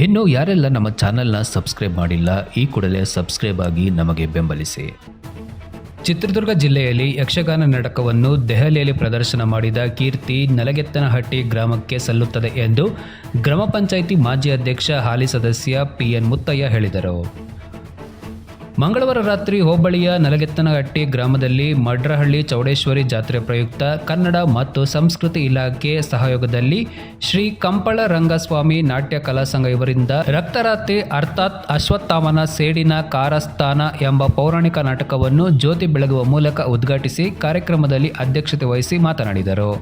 ಇನ್ನು ಯಾರೆಲ್ಲ ನಮ್ಮ ಚಾನೆಲ್ನ ಸಬ್ಸ್ಕ್ರೈಬ್ ಮಾಡಿಲ್ಲ, ಈ ಕೂಡಲೇ ಸಬ್ಸ್ಕ್ರೈಬ್ ಆಗಿ ನಮಗೆ ಬೆಂಬಲಿಸಿ. ಚಿತ್ರದುರ್ಗ ಜಿಲ್ಲೆಯಲ್ಲಿ ಯಕ್ಷಗಾನ ನಾಟಕವನ್ನು ದೆಹಲಿಯಲ್ಲಿ ಪ್ರದರ್ಶನ ಮಾಡಿದ ಕೀರ್ತಿ ನಲಗೆತ್ತನಹಟ್ಟಿ ಗ್ರಾಮಕ್ಕೆ ಸಲ್ಲುತ್ತದೆ ಎಂದು ಗ್ರಾಮ ಪಂಚಾಯಿತಿ ಮಾಜಿ ಅಧ್ಯಕ್ಷ ಹಾಲಿ ಸದಸ್ಯ ಪಿಎನ್ ಮುತ್ತಯ್ಯ ಹೇಳಿದರು. ಮಂಗಳವಾರ ರಾತ್ರಿ ಹೋಬಳಿಯ ನಲಗೆತ್ತನಹಟ್ಟಿ ಗ್ರಾಮದಲ್ಲಿ ಮಡ್ರಹಳ್ಳಿ ಚೌಡೇಶ್ವರಿ ಜಾತ್ರೆ ಪ್ರಯುಕ್ತ ಕನ್ನಡ ಮತ್ತು ಸಂಸ್ಕೃತಿ ಇಲಾಖೆ ಸಹಯೋಗದಲ್ಲಿ ಶ್ರೀ ಕಂಪಳ ರಂಗಸ್ವಾಮಿ ನಾಟ್ಯ ಕಲಾ ಸಂಘ ಇವರಿಂದ ರಕ್ತರಾತ್ರಿ ಅರ್ಥಾತ್ ಅಶ್ವತ್ಥಾಮನ ಸೇಡಿನ ಕಾರಸ್ಥಾನ ಎಂಬ ಪೌರಾಣಿಕ ನಾಟಕವನ್ನು ಜ್ಯೋತಿ ಬೆಳಗುವ ಮೂಲಕ ಉದ್ಘಾಟಿಸಿ ಕಾರ್ಯಕ್ರಮದಲ್ಲಿ ಅಧ್ಯಕ್ಷತೆ ವಹಿಸಿ ಮಾತನಾಡಿದರು.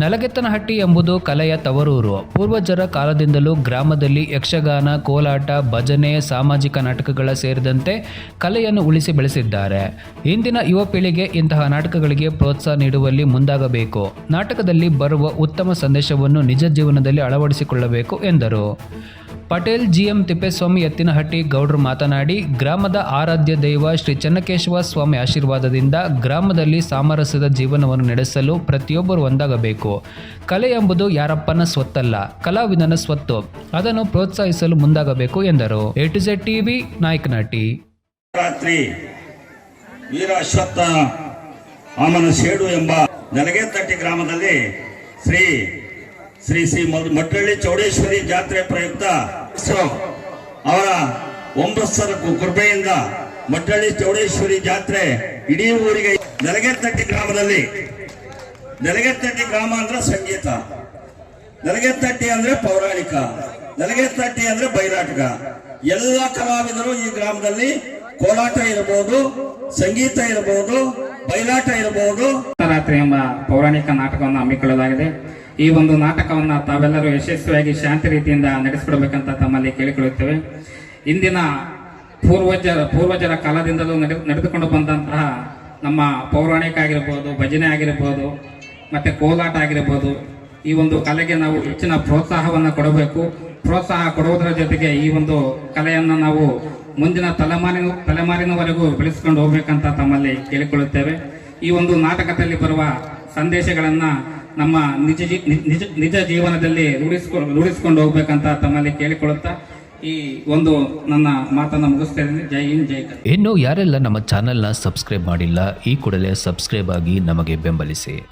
ನಲಗೆತ್ತನಹಟ್ಟಿ ಎಂಬುದು ಕಲೆಯ ತವರೂರು. ಪೂರ್ವಜರ ಕಾಲದಿಂದಲೂ ಗ್ರಾಮದಲ್ಲಿ ಯಕ್ಷಗಾನ, ಕೋಲಾಟ, ಭಜನೆ, ಸಾಮಾಜಿಕ ನಾಟಕಗಳ ಸೇರಿದಂತೆ ಕಲೆಯನ್ನು ಉಳಿಸಿ ಬೆಳೆಸಿದ್ದಾರೆ. ಇಂದಿನ ಯುವ ಪೀಳಿಗೆ ಇಂತಹ ನಾಟಕಗಳಿಗೆ ಪ್ರೋತ್ಸಾಹ ನೀಡುವಲ್ಲಿ ಮುಂದಾಗಬೇಕು. ನಾಟಕದಲ್ಲಿ ಬರುವ ಉತ್ತಮ ಸಂದೇಶವನ್ನು ನಿಜ ಜೀವನದಲ್ಲಿ ಅಳವಡಿಸಿಕೊಳ್ಳಬೇಕು ಎಂದರು. ಪಟೇಲ್ ಜಿಎಂ ತಿಪ್ಪೇಸ್ವಾಮಿ ಎತ್ತಿನಹಟ್ಟಿ ಗೌಡ್ರು ಮಾತನಾಡಿ, ಗ್ರಾಮದ ಆರಾಧ್ಯ ದೈವ ಶ್ರೀ ಚನ್ನಕೇಶವ ಸ್ವಾಮಿ ಆಶೀರ್ವಾದದಿಂದ ಗ್ರಾಮದಲ್ಲಿ ಸಾಮರಸ್ಯದ ಜೀವನವನ್ನು ನಡೆಸಲು ಪ್ರತಿಯೊಬ್ಬರು ಒಂದಾಗಬೇಕು. ಕಲೆ ಎಂಬುದು ಯಾರಪ್ಪನ ಸ್ವತ್ತಲ್ಲ, ಕಲಾವಿದನ ಸ್ವತ್ತು. ಅದನ್ನು ಪ್ರೋತ್ಸಾಹಿಸಲು ಮುಂದಾಗಬೇಕು ಎಂದರು. A to Z TV, Nayakanahatti. ರಾತ್ರಿ ಆಮನ ಸೇಡು ಎಂಬ ಗ್ರಾಮದಲ್ಲಿ ಶ್ರೀ ಶ್ರೀ ಶ್ರೀ ಮಡ್ರಳ್ಳಿ ಚೌಡೇಶ್ವರಿ ಜಾತ್ರೆ ಪ್ರಯುಕ್ತ ಅವರ ಒಂಬತ್ಸರ ಕು- ಕೃಪೆಯಿಂದ ಮಡ್ರಳ್ಳಿ ಚೌಡೇಶ್ವರಿ ಜಾತ್ರೆ ಇಡೀ ಊರಿಗೆ ನೆಲಗೆತ್ತಟ್ಟಿ ಗ್ರಾಮದಲ್ಲಿ. ನೆಲಗೆತ್ತಟ್ಟಿ ಗ್ರಾಮ ಅಂದ್ರೆ ಸಂಗೀತ. ನೆಲಗೆತ್ತಟ್ಟಿ ಅಂದ್ರೆ ಪೌರಾಣಿಕ. ನಲಗೆತ್ತಟ್ಟಿ ಅಂದ್ರೆ ಬೈರಾಟಕ. ಎಲ್ಲ ಕಲಾವಿದರು ಈ ಗ್ರಾಮದಲ್ಲಿ ಕೋಲಾಟ ಇರಬಹುದು ಸಂಗೀತ ಇರಬಹುದು ಬಯಲಾಟ ಇರಬಹುದು ರಾತ್ರಿ ಎಂಬ ಪೌರಾಣಿಕ ನಾಟಕವನ್ನು ಹಮ್ಮಿಕೊಳ್ಳಲಾಗಿದೆ. ಈ ಒಂದು ನಾಟಕವನ್ನು ತಾವೆಲ್ಲರೂ ಯಶಸ್ವಿಯಾಗಿ ಶಾಂತಿ ರೀತಿಯಿಂದ ನಡೆಸಿಕೊಡ್ಬೇಕಂತ ತಮ್ಮಲ್ಲಿ ಕೇಳಿಕೊಳ್ಳುತ್ತೇವೆ. ಇಂದಿನ ಪೂರ್ವಜರ ಪೂರ್ವಜರ ಕಾಲದಿಂದಲೂ ನಡೆ ನಡೆದುಕೊಂಡು ಬಂದಂತಹ ನಮ್ಮ ಪೌರಾಣಿಕ ಆಗಿರ್ಬೋದು, ಭಜನೆ ಆಗಿರ್ಬೋದು, ಮತ್ತು ಕೋಲಾಟ ಆಗಿರ್ಬೋದು, ಈ ಒಂದು ಕಲೆಗೆ ನಾವು ಹೆಚ್ಚಿನ ಪ್ರೋತ್ಸಾಹವನ್ನು ಕೊಡಬೇಕು. ಪ್ರೋತ್ಸಾಹ ಕೊಡುವುದರ ಜೊತೆಗೆ ಈ ಒಂದು ಕಲೆಯನ್ನು ನಾವು ಮುಂದಿನ ತಲೆಮಾರಿನ, ತಲೆಮಾರಿನವರೆಗೂ ಬೆಳೆಸ್ಕೊಂಡು ಹೋಗ್ಬೇಕಂತ ತಮ್ಮಲ್ಲಿ ಕೇಳಿಕೊಳ್ಳುತ್ತೇವೆ. ಈ ಒಂದು ನಾಟಕದಲ್ಲಿ ಬರುವ ಸಂದೇಶಗಳನ್ನ ನಮ್ಮ ನಿಜ ನಿಜ ನಿಜ ಜೀವನದಲ್ಲಿ ರೂಢಿಸ್ಕೊಂಡು ರೂಢಿಸ್ಕೊಂಡು ಹೋಗ್ಬೇಕಂತ ತಮ್ಮಲ್ಲಿ ಕೇಳಿಕೊಳ್ಳುತ್ತಾ ಈ ಒಂದು ನನ್ನ ಮಾತನ್ನು ಇದ್ದೀನಿ. ಜೈ ಹಿಂದ್, ಜೈ ಇನ್ನು ಯಾರೆಲ್ಲ ನಮ್ಮ ಚಾನೆಲ್ನ ಸಬ್ಸ್ಕ್ರೈಬ್ ಮಾಡಿಲ್ಲ, ಈ ಕೂಡಲೇ ಸಬ್ಸ್ಕ್ರೈಬ್ ಆಗಿ ನಮಗೆ ಬೆಂಬಲಿಸಿ.